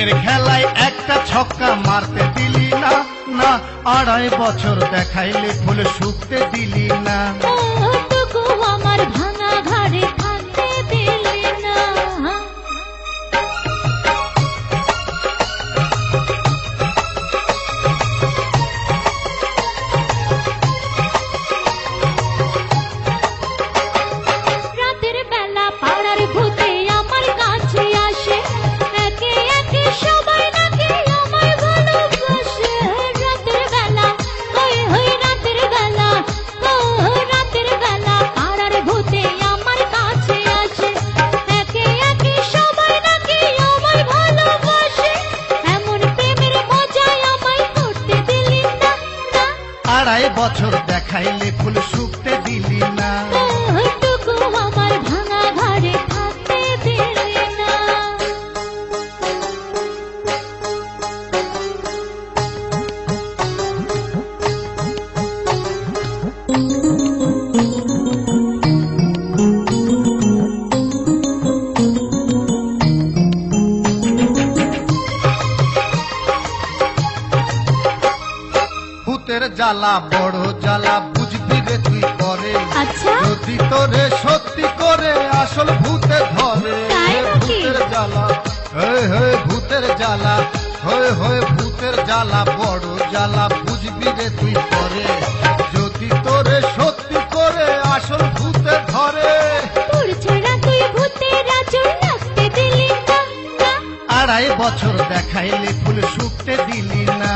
প্রেমের খেলায় একটা ছক্কা মারতে দিলি না না, আড়াই বছর দেখাইলে ফুল শুকতে দিলি না। আড়াই বছর দেখাইলে ফুল শুকতে জ্বালা বড় জ্বালা বুঝবি রে তুই করে? আচ্ছা। যদি তোরে সত্যি করে আসল ভূতে ধরে ভূতের জ্বালা হয়ে হয়ে ভূতের জ্বালা হয়ে হয়ে ভূতের জ্বালা বড় জ্বালা বুঝবি রে তুই করে? যদি তোরে সত্যি করে আসল ভূতে ধরে আড়াই বছর দেখাইলে ফুল শুকতে দিলি না।